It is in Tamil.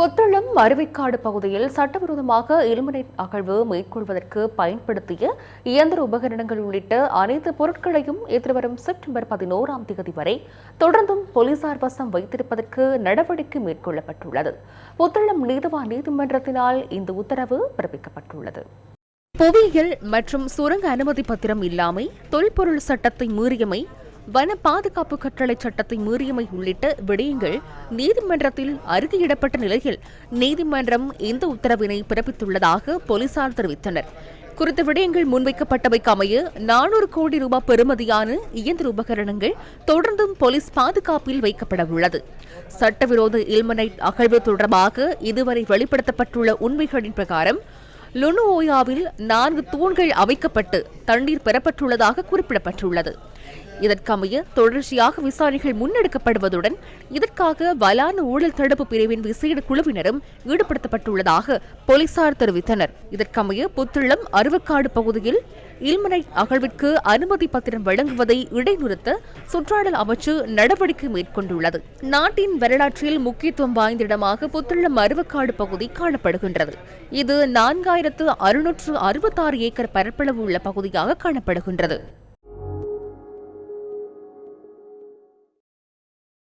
புத்தளம் அருவிக்காடு பகுதியில் சட்டவிரோதமாக இலுமினேட் அகழ்வு மேற்கொள்வதற்கு பயன்படுத்திய இயந்திர உபகரணங்கள் உள்ளிட்ட அனைத்து பொருட்களையும் எதிர்வரும் செப்டம்பர் பதினோராம் தேதி வரை தொடர்ந்தும் போலீசார் வசம் வைத்திருப்பதற்கு நடவடிக்கை மேற்கொள்ளப்பட்டுள்ளது. புத்தளம் நீதவான் நீதிமன்றத்தினால் இந்த உத்தரவு பிறப்பிக்கப்பட்டுள்ளது. புவியியல் மற்றும் சுரங்க அனுமதி பத்திரம் இல்லாமை தொல்பொருள் சட்டத்தை மீறியமை வன பாதுகாப்பு கட்டளை சட்டத்தை மீறியமை உள்ளிட்ட விடயங்கள் நீதிமன்றத்தில் அருகையிடப்பட்ட நிலையில் நீதிமன்றம் இந்த உத்தரவினை பிறப்பித்துள்ளதாக போலீசார் தெரிவித்தனர். குறித்த விடயங்கள் முன்வைக்கப்பட்டவைக்கு அமைய நானூறு கோடி ரூபாய் பெறுமதியான இயந்திர உபகரணங்கள் தொடர்ந்தும் போலீஸ் பாதுகாப்பில் வைக்கப்பட உள்ளது சட்டவிரோத இல்மனைட் அகழ்வு தொடர்பாக இதுவரை வெளிப்படுத்தப்பட்டுள்ள உண்மைகளின் பிரகாரம் லுனுஓயாவில் நான்கு தூண்கள் அமைக்கப்பட்டு தண்ணீர் பெறப்பட்டுள்ளதாக குறிப்பிடப்பட்டுள்ளது. இதற்கமைய தொடர்ச்சியாக விசாரணைகள் முன்னெடுக்கப்படுவதுடன் இதற்காக வலான ஊழல் தடுப்பு பிரிவின் விசேட குழுவினரும் ஈடுபடுத்தப்பட்டுள்ளதாக போலீசார் தெரிவித்தனர். இதற்கமைய புத்தளம் அருவக்காடு பகுதியில் இல்மனைட் அகழ்விற்கு அனுமதி பத்திரம் வழங்குவதை இடைநிறுத்த சுற்றாடல் அமைச்சு நடவடிக்கை மேற்கொண்டுள்ளது. நாட்டின் வரலாற்றில் முக்கியத்துவம் வாய்ந்த இடமாக புத்துள்ள மருவக்காடு பகுதி காணப்படுகின்றது. இது நான்காயிரத்து அறுநூற்று அறுபத்தாறு ஏக்கர் பரப்பளவு உள்ள பகுதியாக காணப்படுகின்றது.